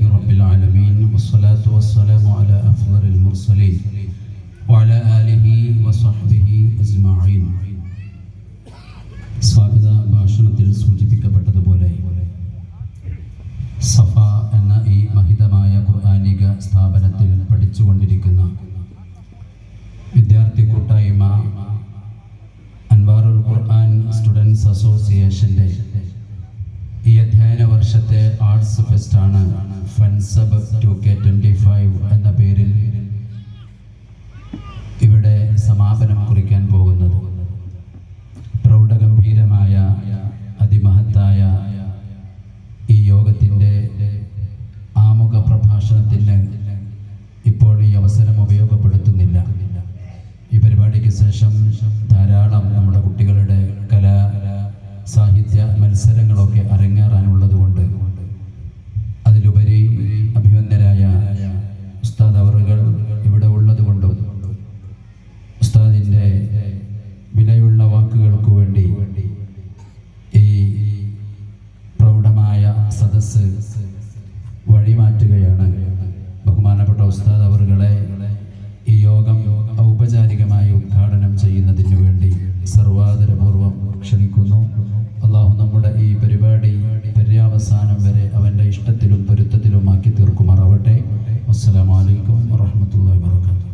رب العالمين والصلاة والسلام على أفضل المرسلين وعلى آله وصحبه أجمعين സ്വാഗത ഭാഷണത്തിൽ സൂചിപ്പിക്കപ്പെട്ടതുപോലെ സഫ എന്ന ഈ മഹിതമായ ഖുർആാനിക സ്ഥാപനത്തിൽ പഠിച്ചുകൊണ്ടിരിക്കുന്ന വിദ്യാർത്ഥി കൂട്ടായ്മ അൻവാറുൽ ഖുർആൻ സ്റ്റുഡൻസ് അസോസിയേഷൻ്റെ ഈ അധ്യയന വർഷത്തെ ആർട്സ് സമാപനം കുറിക്കാൻ പോകുന്നത്. പ്രൗഢഗംഭീരമായ അതിമഹത്തായ ഈ യോഗത്തിന്റെ ആമുഖ പ്രഭാഷണത്തിന് ഇപ്പോൾ ഈ അവസരം ഉപയോഗപ്പെടുത്തുന്നില്ല. ഈ പരിപാടിക്ക് ശേഷം ധാരാളം നമ്മുടെ കുട്ടികളുടെ കലാ സാഹിത്യ മത്സരങ്ങളൊക്കെ അരങ്ങേറാനുള്ളത് സദസ് വഴിമാറ്റുകയാണ്. ബഹുമാനപ്പെട്ട ഉസ്താദ് അവറുകളെ ഈ യോഗം ഔപചാരികമായി ഉദ്ഘാടനം ചെയ്യുന്നതിനു വേണ്ടി സർവാദരപൂർവം ക്ഷണിക്കുന്നു. അള്ളാഹു നമ്മുടെ ഈ പരിപാടി പര്യാവസാനം വരെ അവന്റെ ഇഷ്ടത്തിലും പൊരുത്തത്തിലുമാക്കി തീർക്കുമാറാവട്ടെ. അസ്സലാമലൈക്കും വറഹമത്തല്ലാ വാത്തു